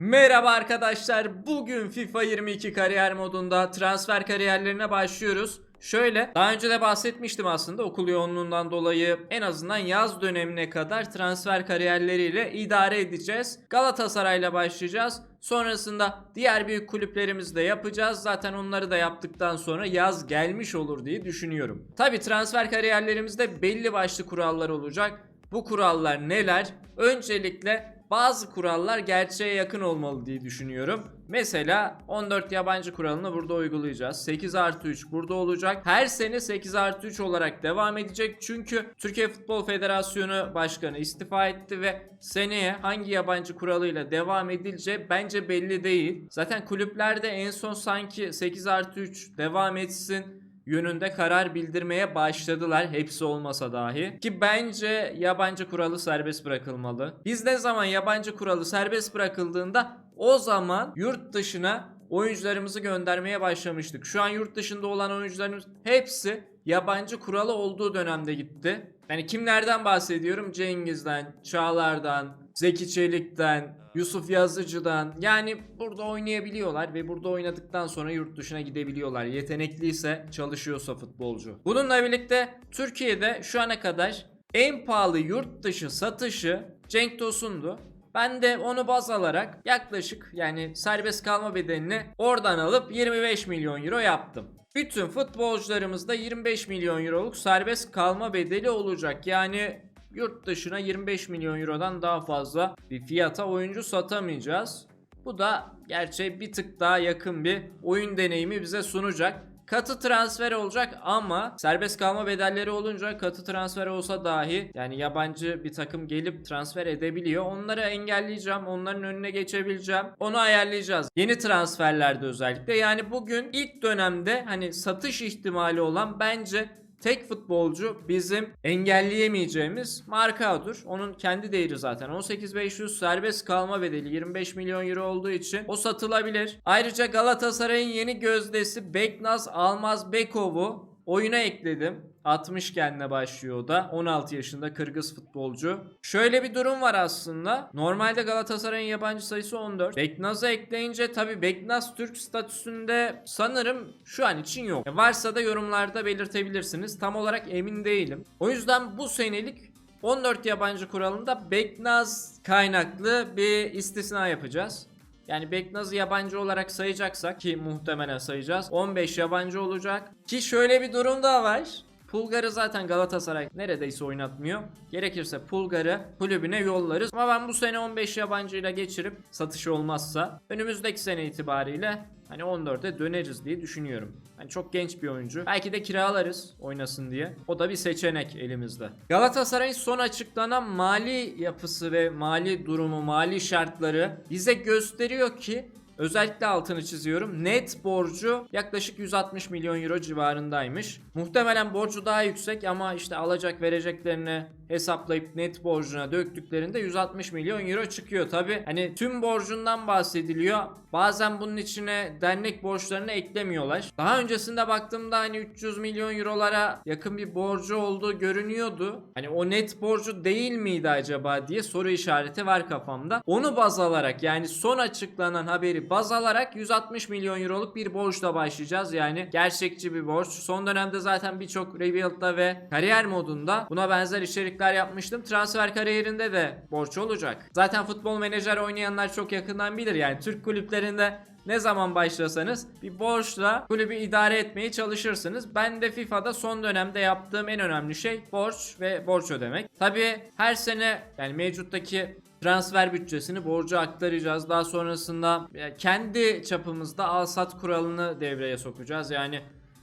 Merhaba arkadaşlar. Bugün FIFA 22 kariyer modunda transfer kariyerlerine başlıyoruz. Şöyle daha önce de bahsetmiştim aslında okul yoğunluğundan dolayı en azından yaz dönemine kadar transfer kariyerleriyle idare edeceğiz. Galatasaray'la başlayacağız. Sonrasında diğer büyük kulüplerimizi yapacağız. Zaten onları da yaptıktan sonra yaz gelmiş olur diye düşünüyorum. Tabi transfer kariyerlerimizde belli başlı kurallar olacak. Bu kurallar neler? Öncelikle bazı kurallar gerçeğe yakın olmalı diye düşünüyorum. Mesela 14 yabancı kuralını burada uygulayacağız. 8 artı 3 burada olacak. Her sene 8 artı 3 olarak devam edecek. Çünkü Türkiye Futbol Federasyonu Başkanı istifa etti ve seneye hangi yabancı kuralıyla devam edileceği bence belli değil. Zaten kulüplerde en son sanki 8 artı 3 devam etsin yönünde karar bildirmeye başladılar hepsi olmasa dahi. Ki bence yabancı kuralı serbest bırakılmalı. Biz ne zaman yabancı kuralı serbest bırakıldığında o zaman yurt dışına oyuncularımızı göndermeye başlamıştık. Şu an yurt dışında olan oyuncularımız hepsi yabancı kuralı olduğu dönemde gitti. Yani kimlerden bahsediyorum? Cengiz'den, Çağlar'dan, Zeki Çelik'ten, Yusuf Yazıcı'dan yani burada oynayabiliyorlar ve burada oynadıktan sonra yurt dışına gidebiliyorlar. Yetenekliyse çalışıyorsa futbolcu. Bununla birlikte Türkiye'de şu ana kadar en pahalı yurt dışı satışı Cenk Tosun'du. Ben de onu baz alarak yaklaşık yani serbest kalma bedelini oradan alıp 25 milyon euro yaptım. Bütün futbolcularımızda 25 milyon euroluk serbest kalma bedeli olacak. Yani yurt dışına 25 milyon eurodan daha fazla bir fiyata oyuncu satamayacağız. Bu da gerçeğe bir tık daha yakın bir oyun deneyimi bize sunacak. Katı transfer olacak ama serbest kalma bedelleri olunca katı transfer olsa dahi yani yabancı bir takım gelip transfer edebiliyor. Onları engelleyeceğim. Onların önüne geçebileceğim. Onu ayarlayacağız. Yeni transferlerde özellikle. Yani bugün ilk dönemde hani satış ihtimali olan bence tek futbolcu bizim engelleyemeyeceğimiz Markao'dur. Onun kendi değeri zaten 18500 serbest kalma bedeli 25 milyon euro olduğu için o satılabilir. Ayrıca Galatasaray'ın yeni gözdesi Beknaz Almaz Bekov'u oyuna ekledim. 60 kendine başlıyor o da. 16 yaşında Kırgız futbolcu. Şöyle bir durum var aslında. Normalde Galatasaray'ın yabancı sayısı 14. Beknaz'ı ekleyince tabi Beknaz Türk statüsünde sanırım şu an için yok. E, Varsa da yorumlarda belirtebilirsiniz. Tam olarak emin değilim. O yüzden bu senelik 14 yabancı kuralında Beknaz kaynaklı bir istisna yapacağız. Yani Beknaz'ı yabancı olarak sayacaksak ki muhtemelen sayacağız. 15 yabancı olacak. Ki şöyle bir durum daha var. Pulgar'ı zaten Galatasaray neredeyse oynatmıyor. Gerekirse Pulgar'ı kulübüne yollarız. Ama ben bu sene 15 yabancıyla geçirip satış olmazsa önümüzdeki sene itibariyle hani 14'e döneriz diye düşünüyorum. Hani çok genç bir oyuncu. Belki de kiralarız oynasın diye. O da bir seçenek elimizde. Galatasaray'ın son açıklanan mali yapısı ve mali durumu, mali şartları bize gösteriyor ki Özellikle altını çiziyorum. Net borcu yaklaşık 160 milyon euro civarındaymış. Muhtemelen borcu daha yüksek ama işte alacak vereceklerini hesaplayıp net borcuna döktüklerinde 160 milyon euro çıkıyor. Tabi hani tüm borcundan bahsediliyor. Bazen bunun içine dernek borçlarını eklemiyorlar. Daha öncesinde baktığımda hani 300 milyon eurolara yakın bir borcu olduğu görünüyordu. Hani o net borcu değil miydi acaba diye soru işareti var kafamda. Onu baz alarak yani son açıklanan haberi baz alarak 160 milyon euroluk bir borçla başlayacağız. Yani gerçekçi bir borç. Son dönemde zaten birçok Rebuild'da ve kariyer modunda buna benzer içerikler yapmıştım. Transfer kariyerinde de borç olacak. Zaten futbol menajer oynayanlar çok yakından bilir. Yani Türk kulüplerinde ne zaman başlasanız bir borçla kulübü idare etmeye çalışırsınız. Ben de FIFA'da son dönemde yaptığım en önemli şey borç ve borç ödemek. Tabi her sene yani mevcuttaki transfer bütçesini borca aktaracağız. Daha sonrasında e, kendi çapımızda al sat kuralını devreye sokacağız. Yani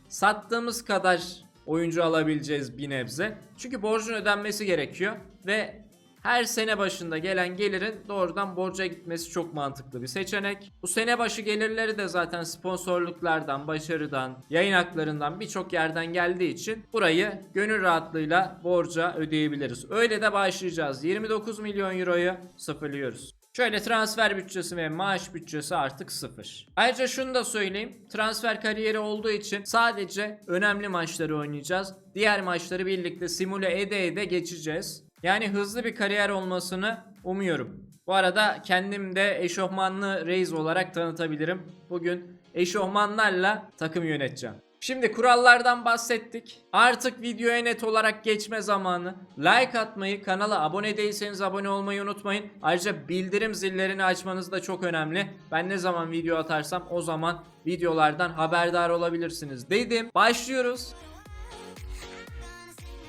sattığımız kadar oyuncu alabileceğiz bir nebze. Çünkü borcun ödenmesi gerekiyor ve her sene başında gelen gelirin doğrudan borca gitmesi çok mantıklı bir seçenek. Bu sene başı gelirleri de zaten sponsorluklardan, başarıdan, yayın haklarından birçok yerden geldiği için burayı gönül rahatlığıyla borca ödeyebiliriz. Öyle de başlayacağız. 29 milyon euroyu sıfırlıyoruz. Şöyle transfer bütçesi ve maaş bütçesi artık sıfır. Ayrıca şunu da söyleyeyim. Transfer kariyeri olduğu için sadece önemli maçları oynayacağız. Diğer maçları birlikte simüle ede ede geçeceğiz. Yani hızlı bir kariyer olmasını umuyorum. Bu arada kendim de eşofmanlı reis olarak tanıtabilirim. Bugün eşofmanlarla takım yöneteceğim. Şimdi kurallardan bahsettik. Artık videoya net olarak geçme zamanı. Like atmayı, kanala abone değilseniz abone olmayı unutmayın. Ayrıca bildirim zillerini açmanız da çok önemli. Ben ne zaman video atarsam o zaman videolardan haberdar olabilirsiniz dedim. Başlıyoruz.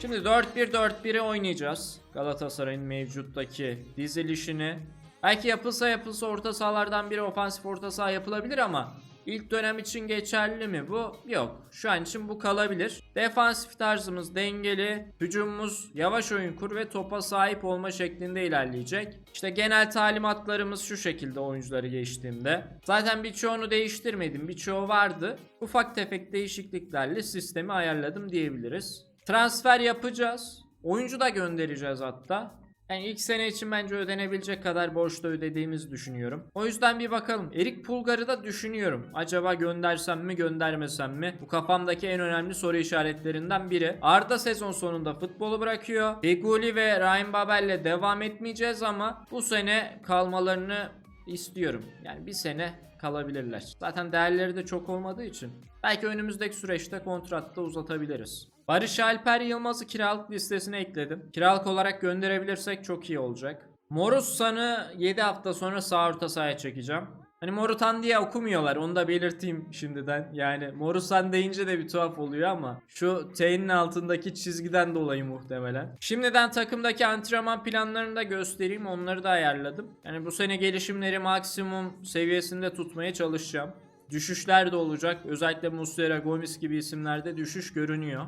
Şimdi 4-1-4-1'i oynayacağız. Galatasaray'ın mevcuttaki dizilişini. Belki yapılsa yapılsa orta sahalardan biri ofansif orta saha yapılabilir ama ilk dönem için geçerli mi bu? Yok. Şu an için bu kalabilir. Defansif tarzımız dengeli, hücumumuz yavaş oyun kur ve topa sahip olma şeklinde ilerleyecek. İşte genel talimatlarımız şu şekilde oyuncuları geçtiğimde. Zaten birçoğunu değiştirmedim. Birçoğu vardı. Ufak tefek değişikliklerle sistemi ayarladım diyebiliriz. Transfer yapacağız. Oyuncu da göndereceğiz hatta. Yani ilk sene için bence ödenebilecek kadar borçta ödediğimizi düşünüyorum. O yüzden bir bakalım. Erik Pulgar'ı da düşünüyorum. Acaba göndersem mi göndermesem mi? Bu kafamdaki en önemli soru işaretlerinden biri. Arda sezon sonunda futbolu bırakıyor. Feguli ve Ryan Babel'le devam etmeyeceğiz ama bu sene kalmalarını istiyorum. Yani bir sene kalabilirler. Zaten değerleri de çok olmadığı için. Belki önümüzdeki süreçte kontratta uzatabiliriz. Barış Alper Yılmaz'ı kiralık listesine ekledim. Kiralık olarak gönderebilirsek çok iyi olacak. Morussan'ı 7 hafta sonra sağ orta sahaya çekeceğim. Hani Morutan diye okumuyorlar onu da belirteyim şimdiden. Yani Morusan deyince de bir tuhaf oluyor ama şu T'nin altındaki çizgiden dolayı muhtemelen. Şimdiden takımdaki antrenman planlarını da göstereyim onları da ayarladım. Yani bu sene gelişimleri maksimum seviyesinde tutmaya çalışacağım. Düşüşler de olacak. Özellikle Muslera, Gomis gibi isimlerde düşüş görünüyor.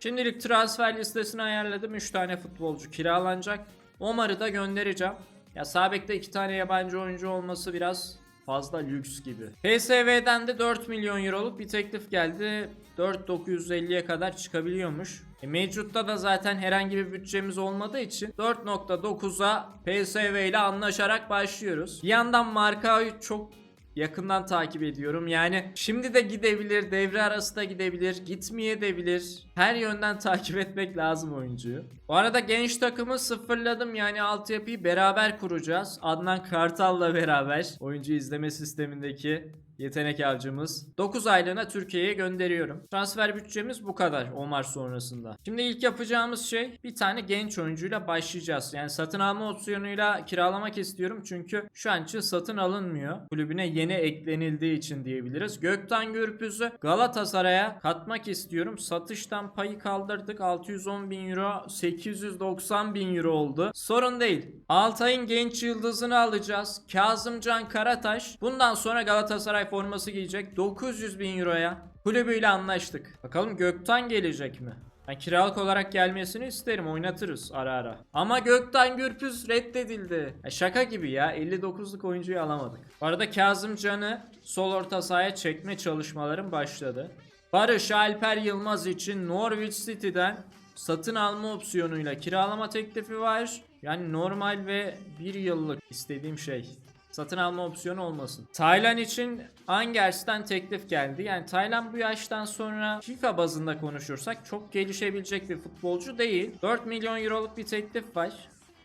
Şimdilik transfer listesini ayarladım. 3 tane futbolcu kiralanacak. Omar'ı da göndereceğim. Ya Sabek'te 2 tane yabancı oyuncu olması biraz fazla lüks gibi. PSV'den de 4 milyon euroluk bir teklif geldi. 4.950'ye kadar çıkabiliyormuş. E, mevcutta da zaten herhangi bir bütçemiz olmadığı için 4.9'a PSV ile anlaşarak başlıyoruz. Bir yandan Markao'yu çok yakından takip ediyorum. Yani şimdi de gidebilir, devre arası da gidebilir, gitmeye de bilir. Her yönden takip etmek lazım oyuncuyu. Bu arada genç takımı sıfırladım. Yani altyapıyı beraber kuracağız. Adnan Kartal'la beraber oyuncu izleme sistemindeki yetenek avcımız. 9 aylığına Türkiye'ye gönderiyorum. Transfer bütçemiz bu kadar Omar sonrasında. Şimdi ilk yapacağımız şey bir tane genç oyuncuyla başlayacağız. Yani satın alma opsiyonuyla kiralamak istiyorum çünkü şu an için satın alınmıyor. Kulübüne yeni eklenildiği için diyebiliriz. Gökten Gürpüz'ü Galatasaray'a katmak istiyorum. Satıştan payı kaldırdık. 610 bin euro 890 bin euro oldu. Sorun değil. Altay'ın genç yıldızını alacağız. Kazımcan Karataş. Bundan sonra Galatasaray forması giyecek. 900 bin euroya. Kulübüyle anlaştık. Bakalım Gökten gelecek mi? Ben kiralık olarak gelmesini isterim oynatırız ara ara. Ama Gökten Gürpüz reddedildi. Ya şaka gibi ya 59'luk oyuncuyu alamadık. Bu arada Kazım Can'ı sol orta sahaya çekme çalışmalarım başladı. Barış Alper Yılmaz için Norwich City'den satın alma opsiyonuyla kiralama teklifi var. Yani normal ve bir yıllık istediğim şey. Satın alma opsiyonu olmasın. Taylan için Angers'ten teklif geldi. Yani Taylan bu yaştan sonra FIFA bazında konuşursak çok gelişebilecek bir futbolcu değil. 4 milyon euroluk bir teklif var.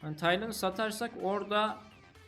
Yani Taylan'ı satarsak orada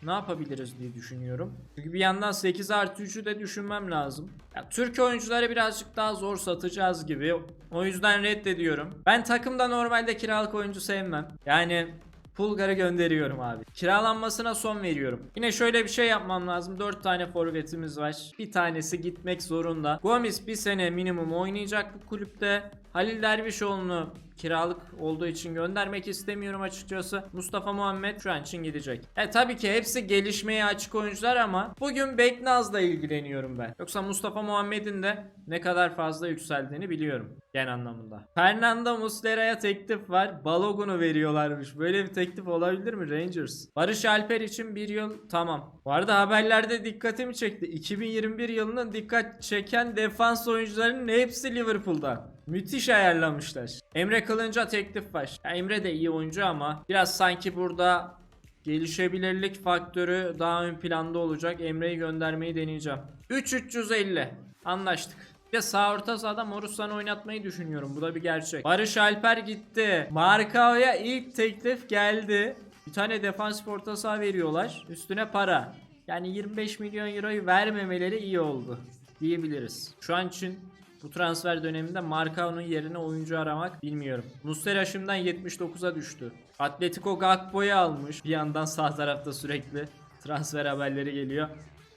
ne yapabiliriz diye düşünüyorum. Çünkü bir yandan 8 artı 3'ü de düşünmem lazım. Ya, Türk oyuncuları birazcık daha zor satacağız gibi. O yüzden reddediyorum. Ben takımda normalde kiralık oyuncu sevmem. Yani Pulgar'ı gönderiyorum abi. Kiralanmasına son veriyorum. Yine şöyle bir şey yapmam lazım. 4 tane forvetimiz var. Bir tanesi gitmek zorunda. Gomis bir sene minimum oynayacak bu kulüpte. Halil Dervişoğlu'nu kiralık olduğu için göndermek istemiyorum açıkçası. Mustafa Muhammed şu an için gidecek. E tabii ki hepsi gelişmeye açık oyuncular ama bugün Beknaz'la ilgileniyorum ben. Yoksa Mustafa Muhammed'in de ne kadar fazla yükseldiğini biliyorum gen anlamında. Fernando Muslera'ya teklif var. Balogun'u veriyorlarmış. Böyle bir teklif olabilir mi Rangers? Barış Alper için bir yıl tamam. Bu arada haberlerde dikkatimi çekti. 2021 yılının dikkat çeken defans oyuncularının hepsi Liverpool'dan. Müthiş ayarlamışlar. Emre Kılınç'a teklif var. Ya Emre de iyi oyuncu ama biraz sanki burada gelişebilirlik faktörü daha ön planda olacak. Emre'yi göndermeyi deneyeceğim. 3-350 anlaştık. Bir de sağ orta sahada Morus'tan oynatmayı düşünüyorum. Bu da bir gerçek. Barış Alper gitti. Markao'ya ilk teklif geldi. Bir tane defans orta saha veriyorlar. Üstüne para. Yani 25 milyon euroyu vermemeleri iyi oldu diyebiliriz. Şu an için bu transfer döneminde Marcao'nun yerine oyuncu aramak bilmiyorum. Muslera şimdiden 79'a düştü. Atletico Gakpo'yu almış. Bir yandan sağ tarafta sürekli transfer haberleri geliyor.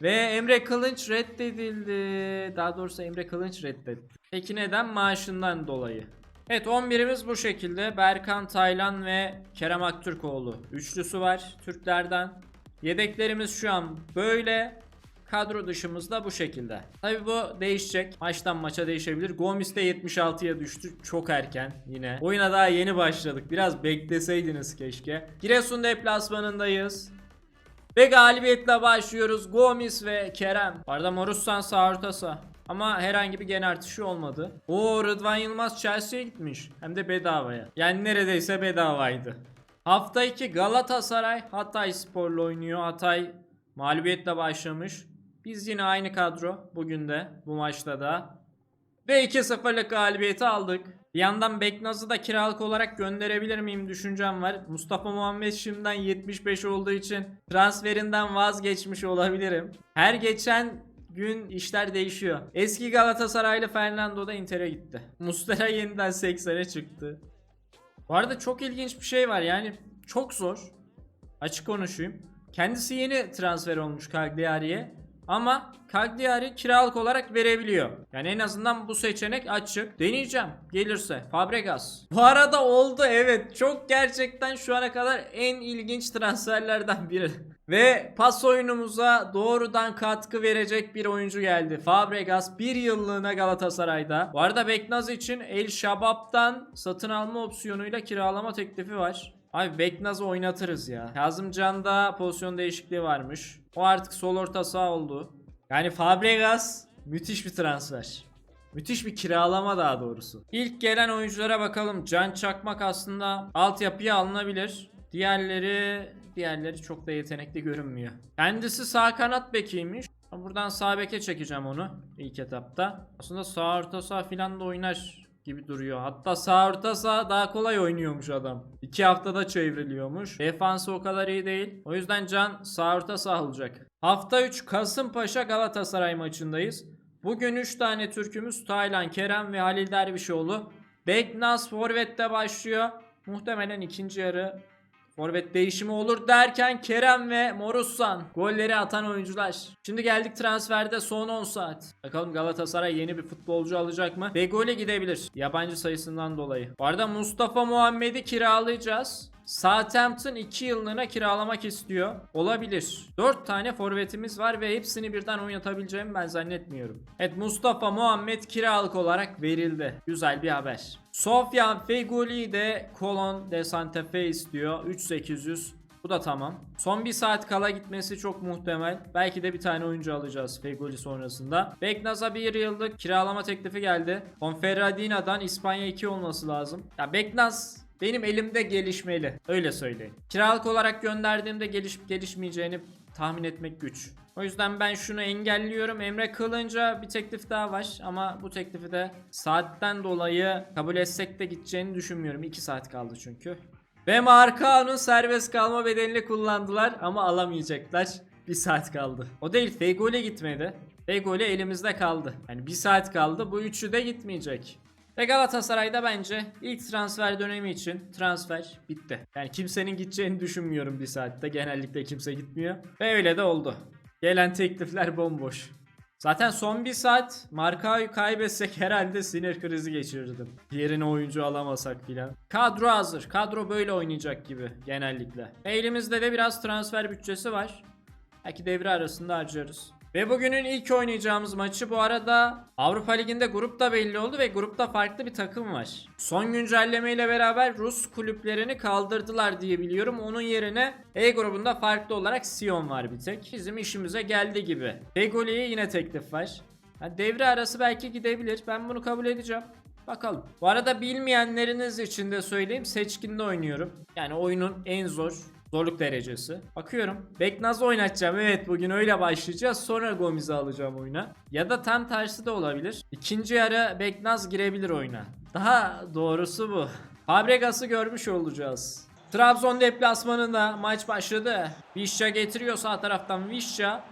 Ve Emre Kılınç reddedildi. Daha doğrusu Emre Kılınç reddetti. Peki neden? Maaşından dolayı. Evet 11'imiz bu şekilde. Berkan Taylan ve Kerem Aktürkoğlu. Üçlüsü var Türklerden. Yedeklerimiz şu an böyle. Kadro dışımız da bu şekilde. Tabi bu değişecek. Maçtan maça değişebilir. Gomis de 76'ya düştü. Çok erken yine. Oyuna daha yeni başladık. Biraz bekleseydiniz keşke. Giresun deplasmanındayız. Ve galibiyetle başlıyoruz. Gomis ve Kerem. Bu arada Morussan sağ ortası. Ama herhangi bir gen artışı olmadı. Oo Rıdvan Yılmaz Chelsea'ye gitmiş. Hem de bedavaya. Yani neredeyse bedavaydı. Hafta 2 Galatasaray Hatay Spor'la oynuyor. Hatay mağlubiyetle başlamış. Biz yine aynı kadro bugün de bu maçta da. Ve 2-0'lık galibiyeti aldık. Bir yandan Beknaz'ı da kiralık olarak gönderebilir miyim düşüncem var. Mustafa Muhammed şimdiden 75 olduğu için transferinden vazgeçmiş olabilirim. Her geçen gün işler değişiyor. Eski Galatasaraylı Fernando da Inter'e gitti. Mustera yeniden 80'e çıktı. Bu arada çok ilginç bir şey var yani çok zor. Açık konuşayım. Kendisi yeni transfer olmuş Cagliari'ye. Ama Cagliari kiralık olarak verebiliyor. Yani en azından bu seçenek açık. Deneyeceğim gelirse. Fabregas. Bu arada oldu evet. Çok gerçekten şu ana kadar en ilginç transferlerden biri. Ve pas oyunumuza doğrudan katkı verecek bir oyuncu geldi. Fabregas bir yıllığına Galatasaray'da. Bu arada Beknaz için El Şabab'dan satın alma opsiyonuyla kiralama teklifi var. Abi Beknaz'ı oynatırız ya. Kazımcan'da pozisyon değişikliği varmış. O artık sol orta saha oldu. Yani Fabregas müthiş bir transfer. Müthiş bir kiralama daha doğrusu. İlk gelen oyunculara bakalım. Can Çakmak aslında altyapıya alınabilir. Diğerleri diğerleri çok da yetenekli görünmüyor. Kendisi sağ kanat bekiymiş. Buradan sağ beke çekeceğim onu ilk etapta. Aslında sağ orta saha filan da oynar gibi duruyor. Hatta sağ orta saha daha kolay oynuyormuş adam. 2 haftada çevriliyormuş. Defansı o kadar iyi değil. O yüzden Can sağ orta saha olacak. Hafta 3 Kasımpaşa Galatasaray maçındayız. Bugün 3 tane Türkümüz Taylan, Kerem ve Halil Dervişoğlu. Beknaz Forvet'te başlıyor. Muhtemelen ikinci yarı Forvet değişimi olur derken Kerem ve Morussan golleri atan oyuncular. Şimdi geldik transferde son 10 saat. Bakalım Galatasaray yeni bir futbolcu alacak mı? Ve gole gidebilir. Yabancı sayısından dolayı. Bu arada Mustafa Muhammed'i kiralayacağız. Southampton 2 yıllığına kiralamak istiyor. Olabilir. 4 tane forvetimiz var ve hepsini birden oynatabileceğimi ben zannetmiyorum. Evet Mustafa Muhammed kiralık olarak verildi. Güzel bir haber. Sofyan Feguli de Colon de Santa Fe istiyor. 3800. Bu da tamam. Son bir saat kala gitmesi çok muhtemel. Belki de bir tane oyuncu alacağız Fegoli sonrasında. Beknaz'a bir yıllık kiralama teklifi geldi. Conferradina'dan İspanya 2 olması lazım. Ya Beknaz benim elimde gelişmeli. Öyle söyleyeyim. Kiralık olarak gönderdiğimde gelişip gelişmeyeceğini tahmin etmek güç. O yüzden ben şunu engelliyorum. Emre Kılınca bir teklif daha var ama bu teklifi de saatten dolayı kabul etsek de gideceğini düşünmüyorum. 2 saat kaldı çünkü. Ve Markao'nun serbest kalma bedelini kullandılar ama alamayacaklar. Bir saat kaldı. O değil Fegole gitmedi. Fegole elimizde kaldı. Yani bir saat kaldı. Bu üçü de gitmeyecek. Ve Galatasaray'da bence ilk transfer dönemi için transfer bitti. Yani kimsenin gideceğini düşünmüyorum bir saatte. Genellikle kimse gitmiyor. Ve öyle de oldu. Gelen teklifler bomboş. Zaten son bir saat Markao'yu kaybetsek herhalde sinir krizi geçirirdim. Yerine oyuncu alamasak filan. Kadro hazır. Kadro böyle oynayacak gibi genellikle. Elimizde de biraz transfer bütçesi var. Belki devre arasında harcarız. Ve bugünün ilk oynayacağımız maçı bu arada Avrupa Ligi'nde grupta belli oldu ve grupta farklı bir takım var. Son güncelleme ile beraber Rus kulüplerini kaldırdılar diye biliyorum. Onun yerine E grubunda farklı olarak Sion var bir tek. Bizim işimize geldi gibi. Begoli'ye yine teklif var. Ha, devre arası belki gidebilir. Ben bunu kabul edeceğim. Bakalım. Bu arada bilmeyenleriniz için de söyleyeyim. Seçkinde oynuyorum. Yani oyunun en zor Zorluk derecesi. Bakıyorum. Beknaz oynatacağım. Evet bugün öyle başlayacağız. Sonra Gomez'i alacağım oyuna. Ya da tam tersi de olabilir. İkinci yarı Beknaz girebilir oyuna. Daha doğrusu bu. Fabregas'ı görmüş olacağız. Trabzon deplasmanında maç başladı. Vişça getiriyor sağ taraftan Vişça.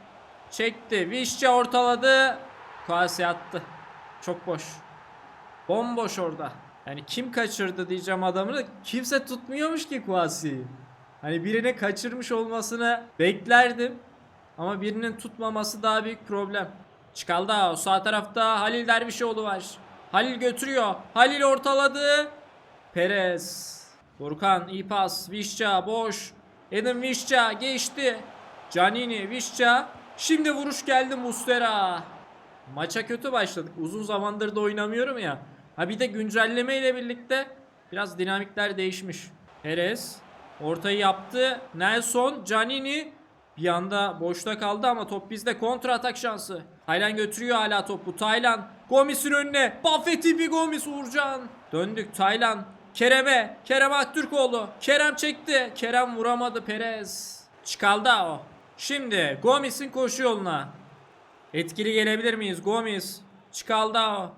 Çekti. Vişça ortaladı. Kuasi attı. Çok boş. Bomboş orada. Yani kim kaçırdı diyeceğim adamını. Kimse tutmuyormuş ki Kuasi'yi. Hani birini kaçırmış olmasını beklerdim. Ama birinin tutmaması daha büyük problem. Çıkaldı o sağ tarafta Halil Dervişoğlu var. Halil götürüyor. Halil ortaladı. Perez. Burkan iyi pas. Vişça boş. Edin Vişça geçti. Canini Vişça. Şimdi vuruş geldi Mustera. Maça kötü başladık. Uzun zamandır da oynamıyorum ya. Ha bir de güncelleme ile birlikte biraz dinamikler değişmiş. Perez ortayı yaptı. Nelson, Canini bir anda boşta kaldı ama top bizde kontra atak şansı. Taylan götürüyor hala topu. Taylan Gomis'in önüne. Buffett'i bir Gomis Uğurcan. Döndük Taylan. Kerem'e. Kerem Aktürkoğlu. Kerem çekti. Kerem vuramadı Perez. Çıkaldı o. Şimdi Gomis'in koşu yoluna. Etkili gelebilir miyiz? Gomis. Çıkaldı o.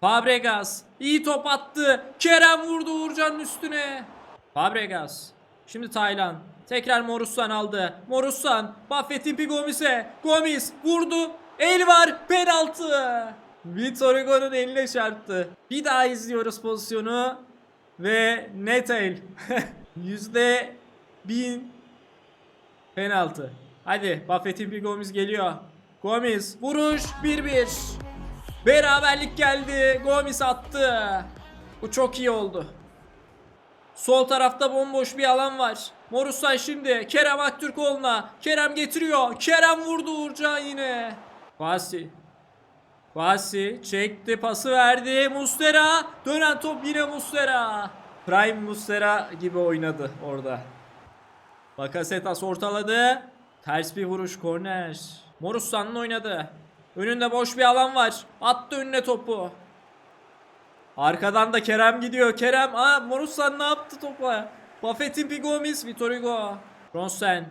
Fabregas. iyi top attı. Kerem vurdu Uğurcan'ın üstüne. Fabregas. Şimdi Taylan. Tekrar Morussan aldı. Morussan. Buffett'in bir Gomis'e. Gomis vurdu. El var. Penaltı. Vitor Hugo'nun eline çarptı. Bir daha izliyoruz pozisyonu. Ve net el. Yüzde bin penaltı. Hadi Buffett'in bir Gomis geliyor. Gomis vuruş 1-1. Beraberlik geldi. Gomis attı. Bu çok iyi oldu. Sol tarafta bomboş bir alan var. Morusay şimdi Kerem Aktürkoğlu'na. Kerem getiriyor. Kerem vurdu Uğurcan yine. Vasi. Vasi çekti pası verdi. Mustera. Dönen top yine Mustera. Prime Mustera gibi oynadı orada. Bakasetas ortaladı. Ters bir vuruş korner. Morussan'ın oynadı. Önünde boş bir alan var. Attı önüne topu. Arkadan da Kerem gidiyor. Kerem, aa Morussan ne yaptı topa? Buffett'in bir Gomis, Vitor Hugo. Ronsen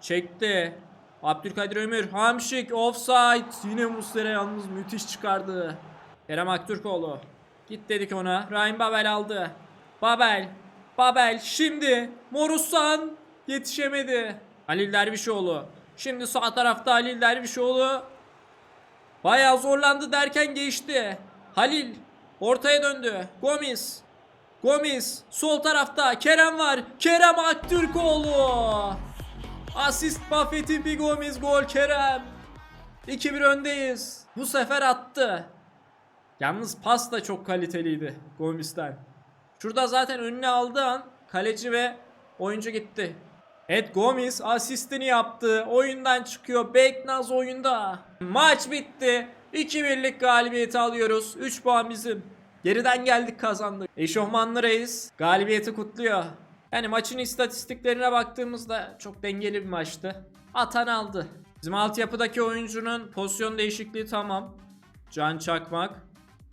çekti. Abdülkadir Ömür, Hamşik, offside. Yine Muslera yalnız müthiş çıkardı. Kerem Aktürkoğlu. Git dedik ona. Ryan Babel aldı. Babel. Babel şimdi. Morussan yetişemedi. Halil Dervişoğlu. Şimdi sağ tarafta Halil Dervişoğlu. Bayağı zorlandı derken geçti. Halil ortaya döndü. Gomis. Gomis sol tarafta Kerem var. Kerem Aktürkoğlu. Asist Buffett'in bir Gomis gol Kerem. 2-1 öndeyiz. Bu sefer attı. Yalnız pas da çok kaliteliydi Gomis'ten. Şurada zaten önüne aldığı an kaleci ve oyuncu gitti. Ed Gomis asistini yaptı. Oyundan çıkıyor. Beknaz oyunda. Maç bitti. 2-1'lik galibiyeti alıyoruz. 3 puan bizim. Geriden geldik kazandık. Eşofmanlı reis galibiyeti kutluyor. Yani maçın istatistiklerine baktığımızda çok dengeli bir maçtı. Atan aldı. Bizim altyapıdaki oyuncunun pozisyon değişikliği tamam. Can Çakmak.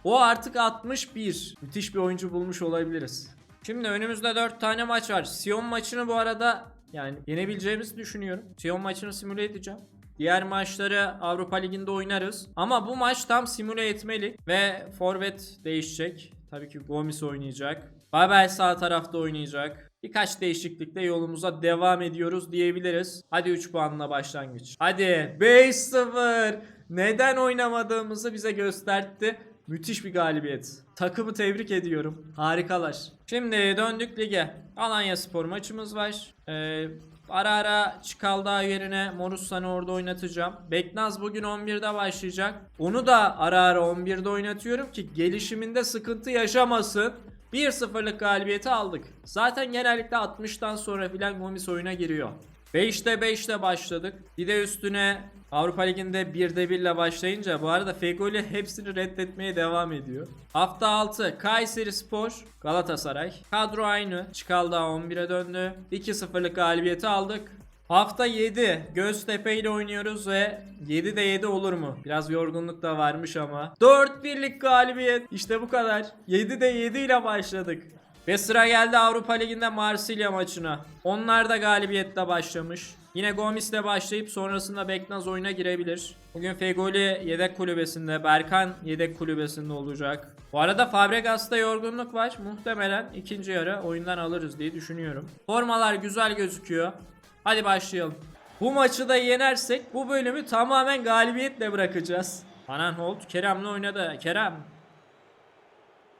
O artık 61. Müthiş bir oyuncu bulmuş olabiliriz. Şimdi önümüzde 4 tane maç var. Sion maçını bu arada yani yenebileceğimizi düşünüyorum. Sion maçını simüle edeceğim. Diğer maçları Avrupa Ligi'nde oynarız. Ama bu maç tam simüle etmelik ve forvet değişecek. Tabii ki Gomis oynayacak. Babel sağ tarafta oynayacak. Birkaç değişiklikle yolumuza devam ediyoruz diyebiliriz. Hadi 3 puanla başlangıç. Hadi 5-0. Neden oynamadığımızı bize gösterdi. Müthiş bir galibiyet. Takımı tebrik ediyorum. Harikalar. Şimdi döndük lige. Alanya Spor maçımız var. Ee, ara ara Çikaldağ yerine Morussan'ı orada oynatacağım. Beknaz bugün 11'de başlayacak. Onu da ara ara 11'de oynatıyorum ki gelişiminde sıkıntı yaşamasın. 1-0'lık galibiyeti aldık. Zaten genellikle 60'tan sonra filan Gomis oyuna giriyor. 5'te 5'te başladık. Bir de üstüne Avrupa Ligi'nde 1'de 1 ile başlayınca bu arada Fegoli hepsini reddetmeye devam ediyor. Hafta 6 Kayseri Spor, Galatasaray. Kadro aynı. Çikaldağ 11'e döndü. 2-0'lık galibiyeti aldık. Hafta 7 Göztepe ile oynuyoruz ve 7 de 7 olur mu? Biraz yorgunluk da varmış ama. 4-1'lik galibiyet. İşte bu kadar. 7 de 7 ile başladık. Ve sıra geldi Avrupa Ligi'nde Marsilya maçına. Onlar da galibiyetle başlamış. Yine Gomis'le başlayıp sonrasında Beknaz oyuna girebilir. Bugün Fegoli yedek kulübesinde, Berkan yedek kulübesinde olacak. Bu arada Fabregas'ta yorgunluk var. Muhtemelen ikinci yarı oyundan alırız diye düşünüyorum. Formalar güzel gözüküyor. Hadi başlayalım. Bu maçı da yenersek bu bölümü tamamen galibiyetle bırakacağız. Hanan Holt Kerem'le oynadı. Kerem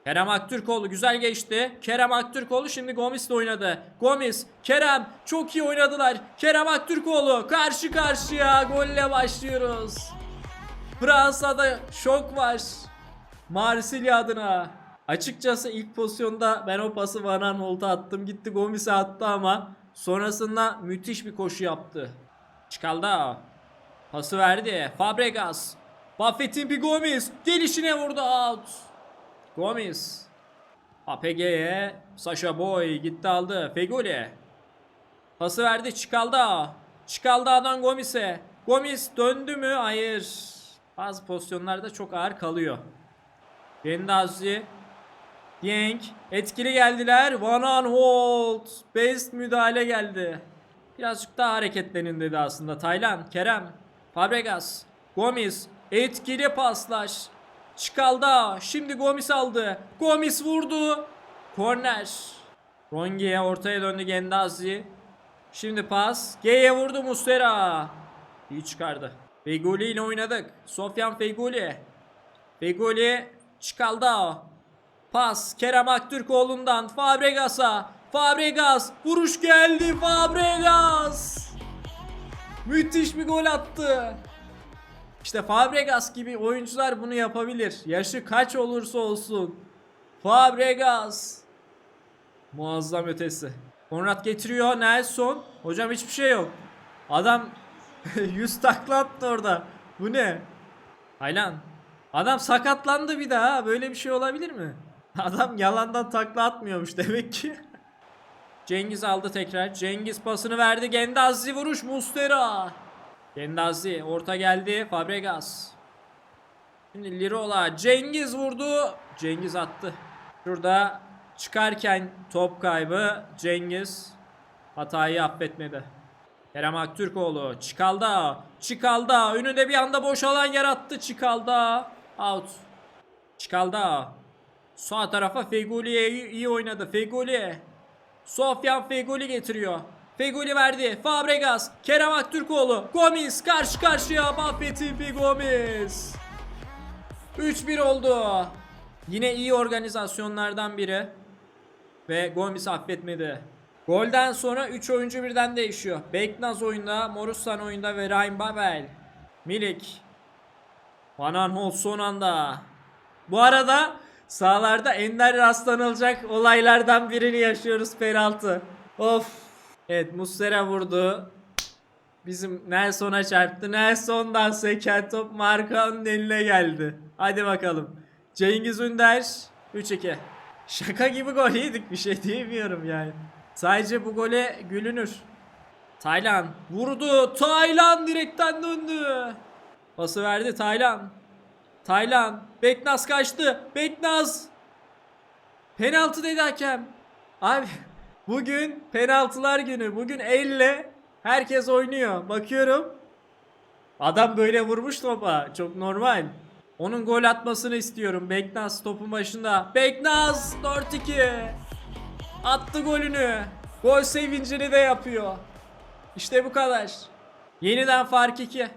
Kerem Aktürkoğlu güzel geçti. Kerem Aktürkoğlu şimdi Gomis'le oynadı. Gomis, Kerem çok iyi oynadılar. Kerem Aktürkoğlu karşı karşıya golle başlıyoruz. Fransa'da şok var. Marsilya adına. Açıkçası ilk pozisyonda ben o pası Van Aanholt'a attım. Gitti Gomis'e attı ama sonrasında müthiş bir koşu yaptı. Çıkaldı. Pası verdi. Fabregas. Buffett'in bir Gomis. Gelişine vurdu out. Gomis. APG'ye Sasha Boy gitti aldı. Fegoli. Pası verdi Çıkalda. Çıkalda'dan Gomis'e. Gomis döndü mü? Hayır. Bazı pozisyonlarda çok ağır kalıyor. Gendazi. Yenk. Etkili geldiler. Van Aanholt. Best müdahale geldi. Birazcık daha hareketlenin dedi aslında. Taylan. Kerem. Fabregas. Gomis. Etkili paslar. Çıkalda. Şimdi Gomis aldı. Gomis vurdu. Korner. Rongi'ye ortaya döndü Gendazi. Şimdi pas. G'ye vurdu Mustera. İyi çıkardı. Feguli ile oynadık. Sofyan Feguli. Feguli çıkalda. Pas Kerem Aktürkoğlu'ndan Fabregas'a. Fabregas vuruş geldi Fabregas. Müthiş bir gol attı. İşte Fabregas gibi oyuncular bunu yapabilir. Yaşı kaç olursa olsun. Fabregas. Muazzam ötesi. Konrad getiriyor Nelson. Hocam hiçbir şey yok. Adam 100 takla attı orada. Bu ne? Haylan. Adam sakatlandı bir daha. Böyle bir şey olabilir mi? Adam yalandan takla atmıyormuş demek ki. Cengiz aldı tekrar. Cengiz pasını verdi. Gendazi vuruş Mustera. Gendazi orta geldi. Fabregas. Şimdi Lirola. Cengiz vurdu. Cengiz attı. Şurada çıkarken top kaybı. Cengiz hatayı affetmedi. Kerem Aktürkoğlu. Çıkalda. Çıkalda. Önünde bir anda boş alan yarattı. Çıkalda. Out. Çıkalda. Sağ tarafa Fegoli'ye iyi, oynadı. Fegoli. Sofyan Fegoli getiriyor. Fegoli verdi. Fabregas. Kerem Aktürkoğlu. Gomis karşı karşıya. Buffett'in bir Gomis. 3-1 oldu. Yine iyi organizasyonlardan biri. Ve Gomis affetmedi. Golden sonra 3 oyuncu birden değişiyor. Beknaz oyunda, Morussan oyunda ve Ryan Babel. Milik. Van Aanholt son anda. Bu arada sahalarda ender rastlanılacak olaylardan birini yaşıyoruz penaltı. Of. Evet Muslera vurdu. Bizim Nelson'a çarptı. Nelson'dan seken top Markan'ın eline geldi. Hadi bakalım. Cengiz Ünder 3-2. Şaka gibi gol yedik bir şey diyemiyorum yani. Sadece bu gole gülünür. Taylan vurdu. Taylan direkten döndü. Pası verdi Taylan. Taylan. Beknaz kaçtı. Beknaz. Penaltı dedi hakem. Abi bugün penaltılar günü. Bugün elle herkes oynuyor. Bakıyorum. Adam böyle vurmuş topa. Çok normal. Onun gol atmasını istiyorum. Beknaz topun başında. Beknaz 4-2. Attı golünü. Gol sevincini de yapıyor. İşte bu kadar. Yeniden fark 2.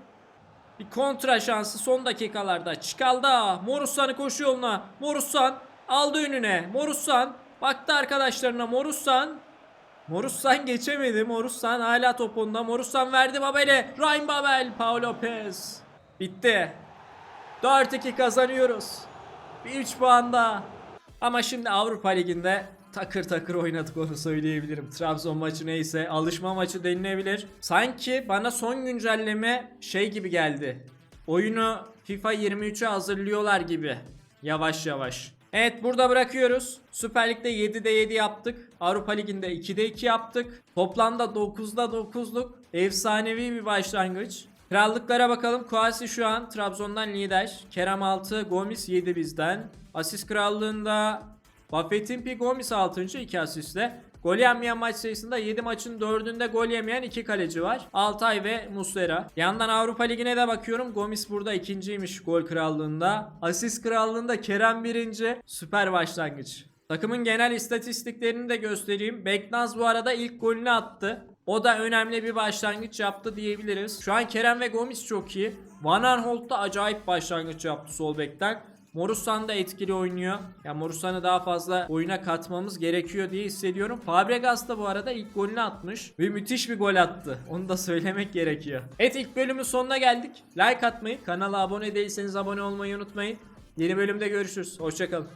Bir kontra şansı son dakikalarda. Çıkalda. Morussan'ı koşu yoluna. Morussan aldı önüne. Morussan baktı arkadaşlarına. Morussan Morussan geçemedi. Morussan hala topunda. Morussan verdi Babel'e. Ryan Babel. Paul Lopez. Bitti. 4-2 kazanıyoruz. Bir 3 puan daha. Ama şimdi Avrupa Ligi'nde takır takır oynadık onu söyleyebilirim. Trabzon maçı neyse alışma maçı denilebilir. Sanki bana son güncelleme şey gibi geldi. Oyunu FIFA 23'e hazırlıyorlar gibi. Yavaş yavaş. Evet burada bırakıyoruz. Süper Lig'de 7'de 7 yaptık. Avrupa Ligi'nde 2'de 2 yaptık. Toplamda 9'da 9'luk efsanevi bir başlangıç. Krallıklara bakalım. Kuasi şu an Trabzon'dan lider. Kerem 6, Gomis 7 bizden. Asist krallığında Buffett'in Gomis 6. 2 asistle. Gol yenmeyen maç sayısında 7 maçın 4'ünde gol yemeyen 2 kaleci var. Altay ve Muslera. Yandan Avrupa Ligi'ne de bakıyorum. Gomis burada ikinciymiş gol krallığında. Asist krallığında Kerem birinci. Süper başlangıç. Takımın genel istatistiklerini de göstereyim. Beknaz bu arada ilk golünü attı. O da önemli bir başlangıç yaptı diyebiliriz. Şu an Kerem ve Gomis çok iyi. Van Aanholt da acayip başlangıç yaptı sol bekten. Morusan da etkili oynuyor. Ya Morusan'ı daha fazla oyuna katmamız gerekiyor diye hissediyorum. Fabregas da bu arada ilk golünü atmış ve müthiş bir gol attı. Onu da söylemek gerekiyor. Evet ilk bölümün sonuna geldik. Like atmayı, kanala abone değilseniz abone olmayı unutmayın. Yeni bölümde görüşürüz. Hoşçakalın.